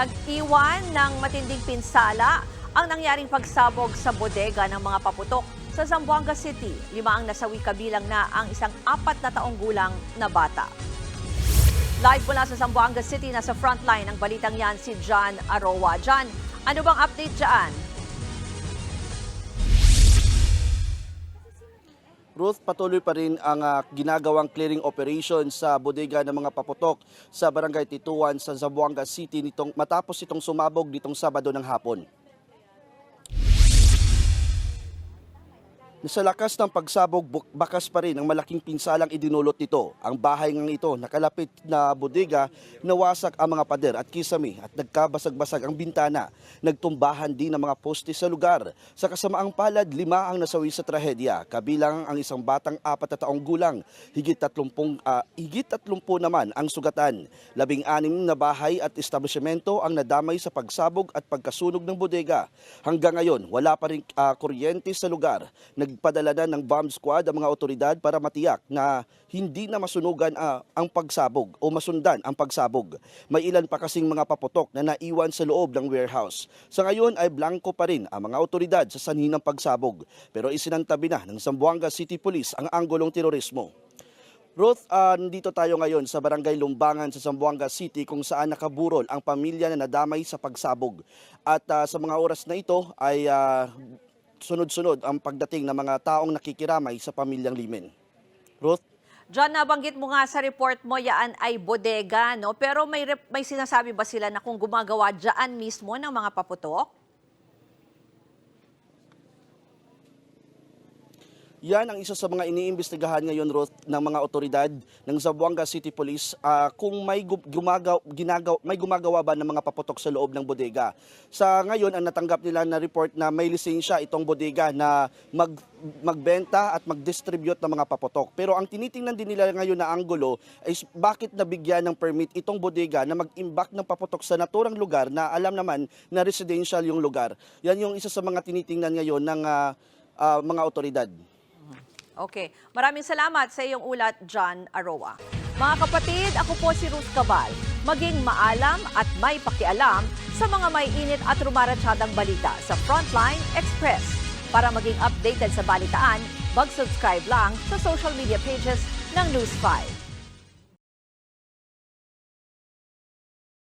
Nag-iwan ng matinding pinsala ang nangyaring pagsabog sa bodega ng mga paputok sa Zamboanga City. Lima ang nasawi kabilang na ang isang apat na taong gulang na bata. Live mula sa Zamboanga City, nasa frontline ng balitang yan si John Aroa. John, ano bang update dyan? Ruth, patuloy pa rin ang ah, ginagawang clearing operation sa bodega ng mga paputok sa Barangay Tituan sa Zamboanga City nitong matapos itong sumabog nitong Sabado ng hapon. Sa lakas ng pagsabog, bakas pa rin ang malaking pinsalang idinulot nito. Ang bahay ng ito, nakalapit na bodega, nawasak ang mga pader at kisame at nagkabasag-basag ang bintana. Nagtumbahan din ang mga poste sa lugar. Sa kasamaang palad, lima ang nasawi sa trahedya, kabilang ang isang batang apat na taong gulang. Higit 30, ah, higit 30 naman ang sugatan. Labing-anim na bahay at establishmento ang nadamay sa pagsabog at pagkasunog ng bodega. Hanggang ngayon, wala pa rin ah, kuryente sa lugar. Nagpadala na ng bomb squad ang mga otoridad para matiyak na hindi na masunugan ah, ang pagsabog o masundan ang pagsabog. May ilan pa kasing mga paputok na naiwan sa loob ng warehouse. Sa ngayon ay blanco pa rin ang mga otoridad sa sanhi ng pagsabog. Pero isinantabi na ng Zamboanga City Police ang anggulong terorismo. Ruth, ah, nandito tayo ngayon sa Barangay Lumbangan sa Zamboanga City kung saan nakaburol ang pamilya na nadamay sa pagsabog. At ah, sa mga oras na ito ay ah, sunod-sunod ang pagdating ng mga taong nakikiramay sa pamilyang Limen. Ruth? John, nabanggit mo nga sa report mo, yaan ay bodega, no? Pero may, may sinasabi ba sila na kung gumagawa dyan mismo ng mga paputok? Yan ang isa sa mga iniimbestigahan ngayon, Ruth, ng mga otoridad ng Zamboanga City Police ah, kung may, gu- gumagaw, ginagaw, may gumagawa ba ng mga paputok sa loob ng bodega. Sa ngayon, ang natanggap nila na report na may lisensya itong bodega na mag, magbenta at mag-distribute ng mga paputok. Pero ang tinitingnan din nila ngayon na anggulo is bakit nabigyan ng permit itong bodega na mag-imbak ng paputok sa naturang lugar na alam naman na residential yung lugar. Yan yung isa sa mga tinitingnan ngayon ng ah, ah, mga otoridad. Okay. Maraming salamat sa iyong ulat, John Aroa. Mga kapatid, ako po si Ruth Cabal. Maging maalam at may pakialam sa mga may init at rumaratsyadang balita sa Frontline Express. Para maging updated sa balitaan, mag-subscribe lang sa social media pages ng News 5.